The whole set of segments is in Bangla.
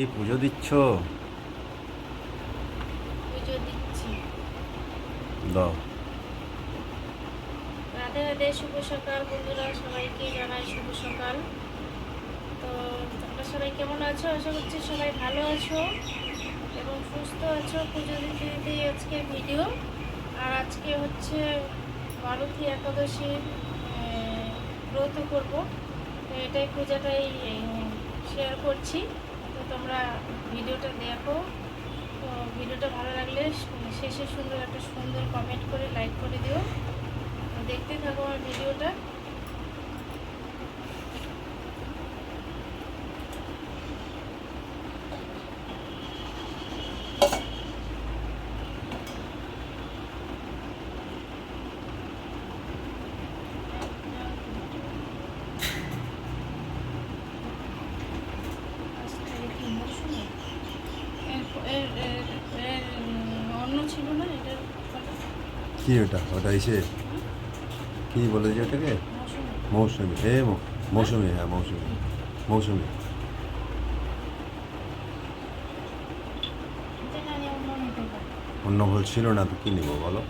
এই পুজো দিচ্ছ? পুজো দিচ্ছি। দাও। রাধে রাধে শুভ সকাল বন্ধুরা সবাইকে জানাই শুভ সকাল। তো তোমরা সবাই কেমন আছো? আশা করছি সবাই ভালো আছো এবং সুস্থ আছো। পুজো দিতে দিতে আজকে ভিডিও। আর আজকে হচ্ছে মারুতি একাদশীর ব্রত করব। এটাই পূজাটাই শেয়ার করছি। তোমরা ভিডিওটা দেখো। তো ভিডিওটা ভালো লাগলে শেষে সুন্দর একটা সুন্দর কমেন্ট করে লাইক করে দিও। দেখতে থাকো আমার ভিডিওটা এর- এর- এর- এর অন্য ছিল না এটার কথা? কি ওটা ওটা এসে কী বলে যে ওটাকে? মৌসুমী। এ মৌসুমি হ্যাঁ মৌসুমি। মৌসুমি। অন্য ভুল ছিল না তো কি নেব বলো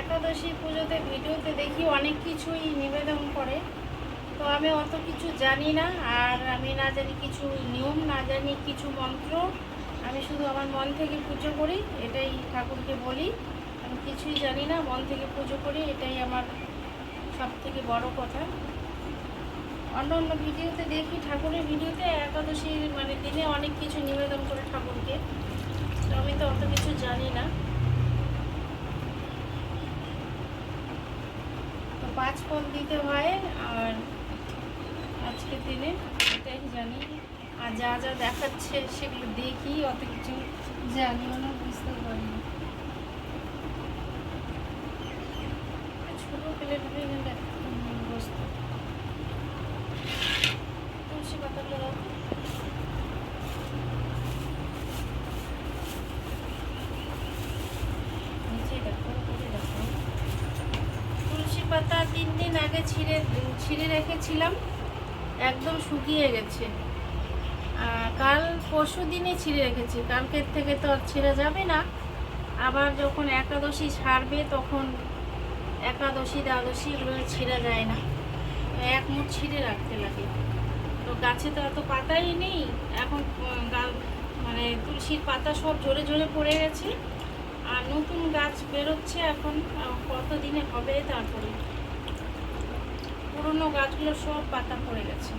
একাদশী পুজোতে ভিডিওতে দেখি অনেক কিছুই নিবেদন করে তো আমি অত কিছু জানি না, আর আমি না জানি কিছু নিয়ম, না জানি কিছু মন্ত্র। আমি শুধু আমার মন থেকে পুজো করি, এটাই ঠাকুরকে বলি। আমি কিছুই জানি না, মন থেকে পুজো করি, এটাই আমার সব থেকে বড় কথা। অন্য অন্য ভিডিওতে দেখি, ঠাকুরের ভিডিওতে একাদশী মানে দিনে অনেক কিছু নিবেদন করে ঠাকুরকে। তো আমি তো অত কিছু জানি না। তো পাঁচ ফল দিতে হয়, আর আজকের দিনে, এটাই জানি। আর যা যা দেখাচ্ছে সেগুলো দেখি, অত কিছু জানিও না, বুঝতে পারি ছোটো প্লেট বসতে তুলসী তুলসী পাতা তিন দিন আগে ছিঁড়ে ছিঁড়ে রেখেছিলাম। একদম শুকিয়ে গেছে। কাল পরশু দিনে ছিঁড়ে রেখেছি। কালকের থেকে তো আর ছিঁড়ে যাবে না। আবার যখন একাদশী ছাড়বে তখন একাদশী দ্বাদশী এগুলো ছিঁড়া যায় না। এক মুঠ ছিঁড়ে রাখতে লাগে। তো গাছে তো এত পাতাই নেই। এখন মানে তুলসীর পাতা সব ঝরে ঝরে পড়ে গেছে। আর নতুন গাছ বেরোচ্ছে এখন। আহ, কত দিনে হবে তারপরে? পুরনো গাছগুলো সব পাতা পড়ে গেছে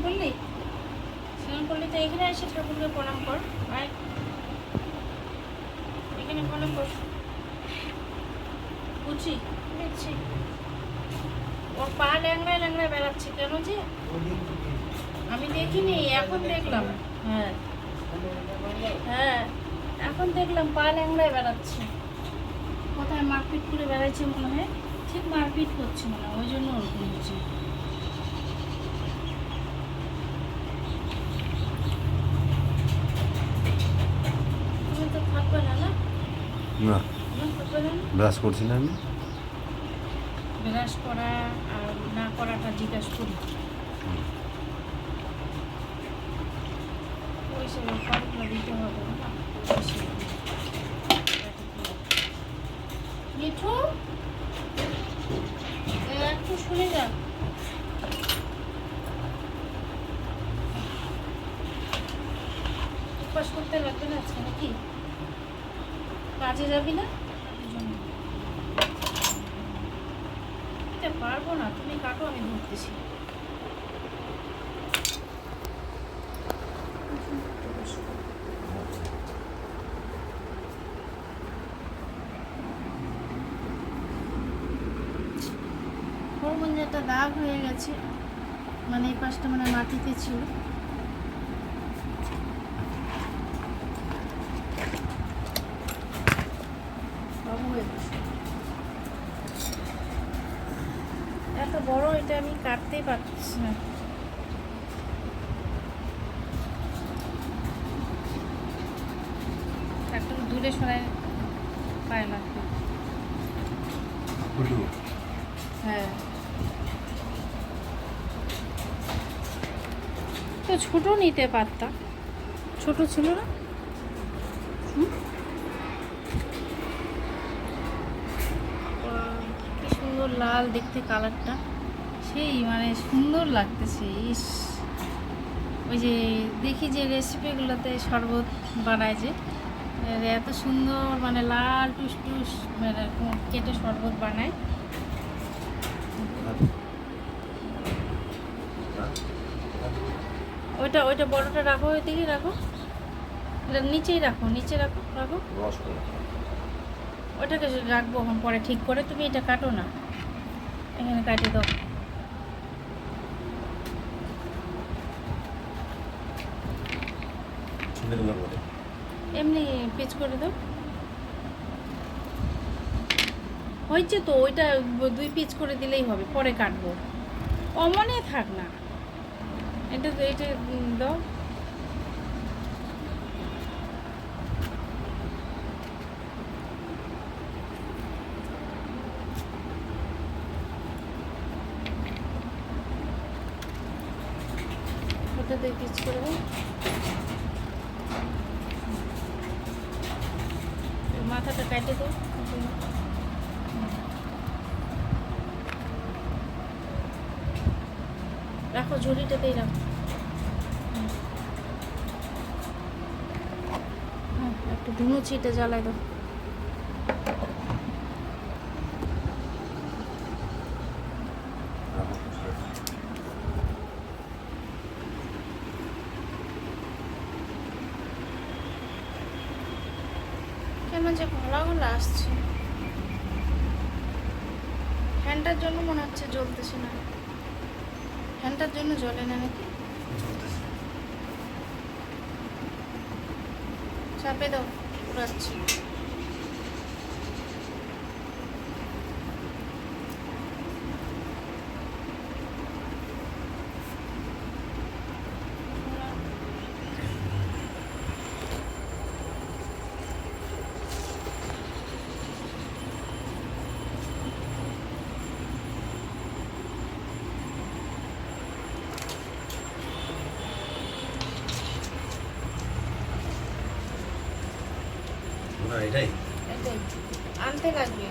স্নান করলি? স্নান করলি তো এখানে এসে ঠাকুরকে প্রণাম কর এখানে প্রণাম কর। বুঝছি। দেখছি ওর পা ল্যাংড়ায় ল্যাংড়ায় বেড়াচ্ছে কেন যে? আমি দেখিনি এখন দেখলাম। হ্যাঁ। হ্যাঁ এখন দেখলাম পা ল্যাংড়ায় বেড়াচ্ছে। কোথায় মারপিট করে বেড়াচ্ছে মনে হয়? ঠিক মারপিট করছে মনে হয় ওই জন্য ওরকম হচ্ছে। না। হ্যাঁ। ব্রাশ করছি না আমি। ব্রাশ করা আর না করাটা জিজ্ঞাসা করি। দিতে হবে শুনে যা। উপাস করতে লাগবে না আজকে নাকি? কাজে যাবি না? পারব না, তুমি কাটো, আমি ধরতেছি। একটা দাগ হয়ে গেছে মানে এই পাশটা মানে মাটিতে ছিল বাবু হয়ে গেছে। এত বড় এটা আমি কাটতেই পারছি না। একটু দূরে সরাই পায় লাগবে। হ্যাঁ। তো ছোট নিতে পারতাম ছোট ছিল না? কি সুন্দর লাল দেখতে কালারটা। সেই মানে সুন্দর লাগতেছে, ইস। ওই যে দেখি যে রেসিপিগুলোতে শরবত বানায় যে এত সুন্দর মানে লাল টুস টুস মানে কেটে শরবত বানায়। ওইটা ওইটা বড়টা রাখো ওইদিকে রাখো। এটা নিচেই রাখো, নিচে রাখো রাখো। ওইটাকে রাখব এখন পরে ঠিক করে, তুমি এটা কাটো না। এখানে কাটি দাও। ছিঁড়ে দিলাম বলে। এমনি পিচ করে দাও। হয়েছে তো, ওইটা দুই পিচ করে দিলেই হবে, পরে কাটবো। অমনে থাক না। এটা এটা দাও ওটা দুই পিচ করে দাও মাথাটা কাটে দাও রাখো ঝুড়িটাতেই রাখো একটু ধুনো ছিটে জ্বালাই দাও। যে গলা গলা আসছে। ফ্যানটার জন্য মনে হচ্ছে জ্বলতেছে না। ফ্যানটার জন্য জ্বলে না নাকি? চাপে দাও পুরাচ্ছি না এটাই আনতে লাগবে।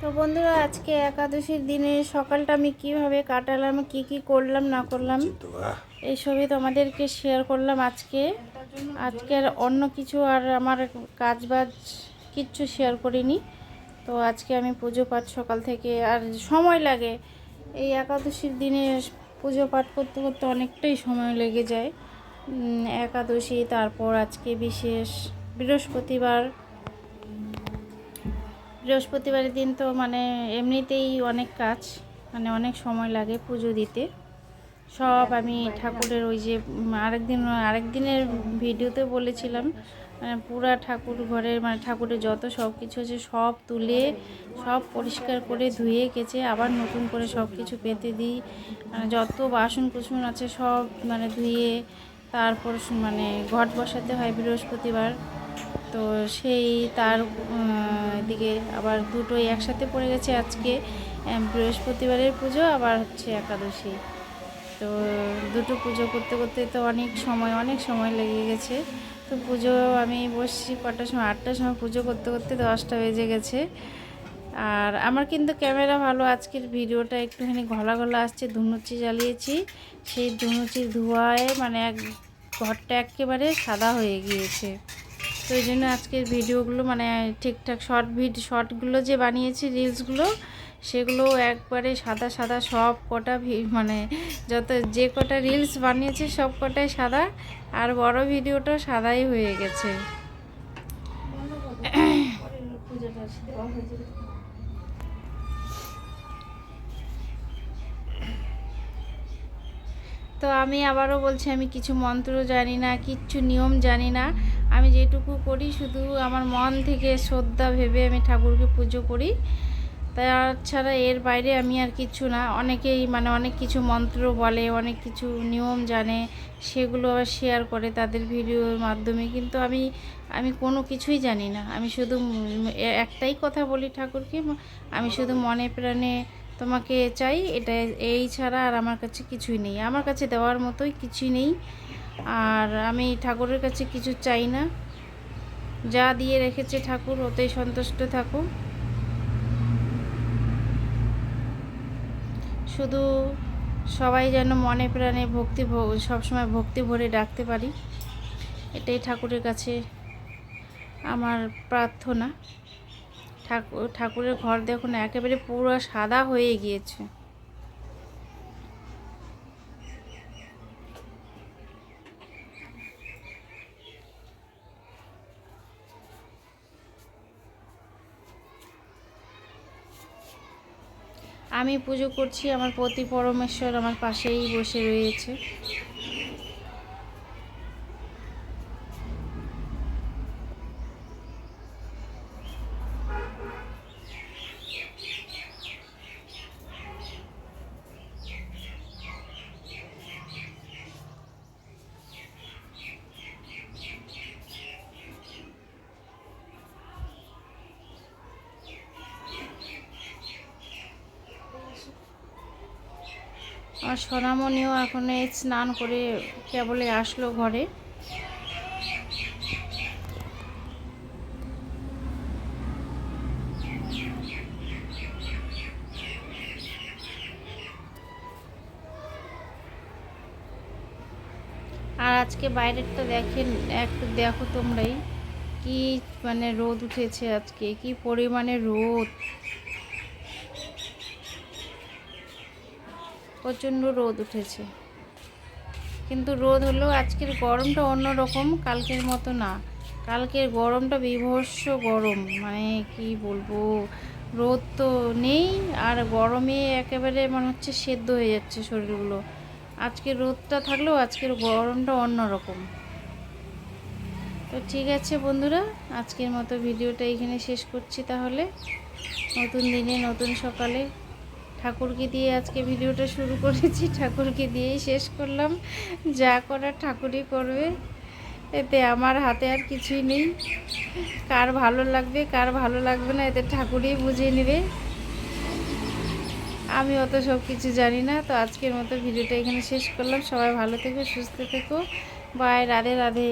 তো বন্ধুরা আজকে একাদশীর দিনে সকালটা আমি কীভাবে কাটালাম কি কি করলাম না করলাম এইসবই তোমাদেরকে শেয়ার করলাম আজকে। আজকে আর অন্য কিছু আর আমার কাজ বাজ কিচ্ছু শেয়ার করিনি। তো আজকে আমি পুজো পাঠ সকাল থেকে আর সময় লাগে। এই একাদশীর দিনে পুজো পাঠ করতে করতে অনেকটাই সময় লেগে যায়। একাদশী তারপর আজকে বিশেষ বৃহস্পতিবার। বৃহস্পতিবারের দিন তো মানে এমনিতেই অনেক কাজ মানে অনেক সময় লাগে পুজো দিতে। সব আমি ঠাকুরের ওই যে উম, আরেক দিনের ভিডিওতে বলেছিলাম মানে পুরা ঠাকুর ঘরের মানে ঠাকুরের যত সব কিছু আছে সব তুলে, সব পরিষ্কার করে ধুয়ে কেচে আবার নতুন করে সব কিছু পেতে দিই। মানে যত বাসন কুসন আছে সব মানে ধুয়ে তারপর মানে ঘট বসাতে হয় বৃহস্পতিবার। তো সেই তার দিকে আবার দুটোই একসাথে পড়ে গেছে আজকে। বৃহস্পতিবারের পুজো, আবার হচ্ছে একাদশী। তো দুটো পুজো করতে করতে তো অনেক সময় অনেক সময় লেগে গেছে। তো পুজো আমি বসছি কটার সময়? আটটার সময় পুজো করতে করতে দশটা বেজে গেছে। আর আমার কিন্তু ক্যামেরা ভালো, আজকের ভিডিওটা একটুখানি ঘলা ঘলা আসছে, ধুনুচি জ্বালিয়েছি। সেই ধুনুচির ধোঁয়ায় মানে এক ঘরটা একেবারে সাদা হয়ে গিয়েছে। তো ওই জন্য আজকের ভিডিওগুলো মানে ঠিকঠাক শর্ট ভিড শর্টগুলো যে বানিয়েছি রিলসগুলো সেগুলো একবারে সাদা সাদা সব কটা মানে যত যে কটা রিলস বানিয়েছে সব কটাই সাদা, আর বড় ভিডিওটা সাদাই হয়ে গেছে। তো আমি আবারও বলছি, আমি কিছু মন্ত্র জানি না, কিচ্ছু নিয়ম জানি না। আমি যেটুকু করি, শুধু আমার মন থেকে শ্রদ্ধা ভেবে আমি ঠাকুরকে পুজো করি। তাছাড়া এর বাইরে আমি আর কিছু না। অনেকেই মানে অনেক কিছু মন্ত্র বলে, অনেক কিছু নিয়ম জানে, সেগুলো আবার শেয়ার করে তাদের ভিডিওর মাধ্যমে। কিন্তু আমি আমি কোনো কিছুই জানি না। আমি শুধু একটাই কথা বলি ঠাকুরকে আমি শুধু মনে প্রাণে তোমাকে চাই এটা এই ছাড়া আর আমার কাছে কিছুই নেই। আমার কাছে দেওয়ার মতোই কিছুই নেই। আর আমি ঠাকুরের কাছে কিছু চাই না। যা দিয়ে রেখেছে ঠাকুর, ওতেই সন্তুষ্ট থাকো। শুধু সবাই যেন মনে প্রাণে ভক্তি সবসময় ভক্তি ভরে ডাকতে পারি। এটাই ঠাকুরের কাছে আমার প্রার্থনা। ঠাকুর ঠাকুরের ঘর দেখুন, একেবারে পুরো সাদা হয়ে গিয়েছে। আমি পুজো করছি আমার পতি পরমেশ্বর আমার পাশেই বসে রয়েছে। আমার সোনামণিও এখন এই স্নান করে কেবলে আসলো ঘরে। আর আজকে বাইরেরটা দেখেন, একটু দেখো তোমরাই, কি মানে রোদ উঠেছে আজকে, কি পরিমাণে রোদ। প্রচণ্ড রোদ উঠেছে। কিন্তু রোদ হলেও আজকের গরমটা অন্য রকম কালকের মতো না। কালকের গরমটা বিভৎস গরম মানে কি বলব? রোদ তো নেই, আর গরমে একেবারে মনে হচ্ছে সেদ্ধ হয়ে যাচ্ছে শরীরগুলো। আজকের রোদটা থাকলেও আজকের গরমটা অন্য রকম তো ঠিক আছে বন্ধুরা, আজকের মতো ভিডিওটা এখানে শেষ করছি তাহলে। নতুন দিনে, নতুন সকালে ঠাকুরকে দিয়ে আজকে ভিডিওটা শুরু করেছি। ঠাকুরকে দিয়েই শেষ করলাম। যা করার ঠাকুরই করবে। এতে আমার হাতে আর কিছুই নেই। কার ভালো লাগবে, কার ভালো লাগবে না, এতে ঠাকুরই বুঝিয়ে নেবে। আমি অত সব কিছু জানি না, তো আজকের মতো ভিডিওটা এখানে শেষ করলাম। সবাই ভালো থেকো, সুস্থ থেকো। বাই, রাধে রাধে।